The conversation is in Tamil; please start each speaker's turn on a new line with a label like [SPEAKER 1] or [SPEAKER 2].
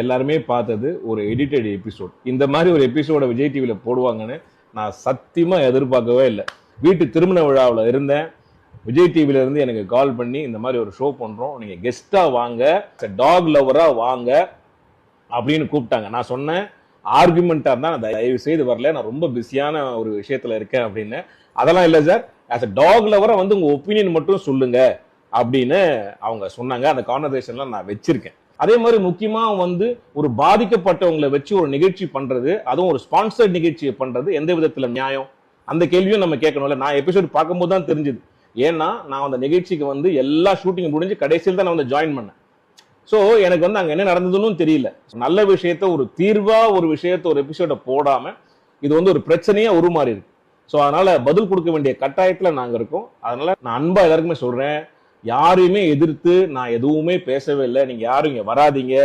[SPEAKER 1] எல்லாருமே பார்த்தது ஒரு எடிட்டட் எபிசோட் இந்த மாதிரி ஒரு எபிசோட விஜய் டிவியில் போடுவாங்கன்னு நான் சத்தியமா எதிர்பார்க்கவே இல்லை. வீட்டு திருமண விழாவில் இருந்தேன். விஜய் டிவில இருந்து எனக்கு கால் பண்ணி இந்த மாதிரி ஒரு ஷோ பண்றோம். நீங்க கெஸ்டா வாங்க டாக் லவரா வாங்க அப்படின்னு கூப்பிட்டாங்க. நான் சொன்னேன் ஆர்குமெண்டா தான் நான் தயவு செய்து வரல. நான் ரொம்ப பிஸியான ஒரு விஷயத்துல இருக்கேன் அப்படின்னு. அதெல்லாம் இல்லை சார். ஆஸ் அ டாக் லவரா வந்து உங்க ஒப்பீனியன் மட்டும் சொல்லுங்க அப்படின்னு அவங்க சொன்னாங்க. அந்த கான்வர்சேஷன்லாம் நான் வச்சிருக்கேன். அதே மாதிரி முக்கியமாக வந்து ஒரு பாதிக்கப்பட்டவங்களை வச்சு ஒரு நிகழ்ச்சி பண்ணுறது அதுவும் ஒரு ஸ்பான்சர்ட் நிகழ்ச்சியை பண்ணுறது எந்த விதத்தில் நியாயம்? அந்த கேள்வியும் நம்ம கேட்கணும்ல. நான் எபிசோட் பார்க்கும்போது தான் தெரிஞ்சுது. ஏன்னா நான் அந்த நிகழ்ச்சிக்கு வந்து எல்லா ஷூட்டிங் முடிஞ்சு கடைசியில் தான் நான் வந்து ஜாயின் பண்ணேன். ஸோ எனக்கு வந்து அங்கே என்ன நடந்ததுன்னு தெரியல. நல்ல விஷயத்த ஒரு தீர்வாக ஒரு விஷயத்த ஒரு எபிசோட போடாமல் இது வந்து ஒரு பிரச்சனையாக உருமாறி இருக்கு ஸோ அதனால் பதில் கொடுக்க வேண்டிய கட்டாயத்தில் நாங்கள் இருக்கோம். அதனால் நான் அன்பாக எல்லாருக்குமே சொல்கிறேன் யாரையுமே எதிர்த்து நான் எதுவுமே பேசவே இல்லை. நீங்க யாரும் இங்க வராதீங்க.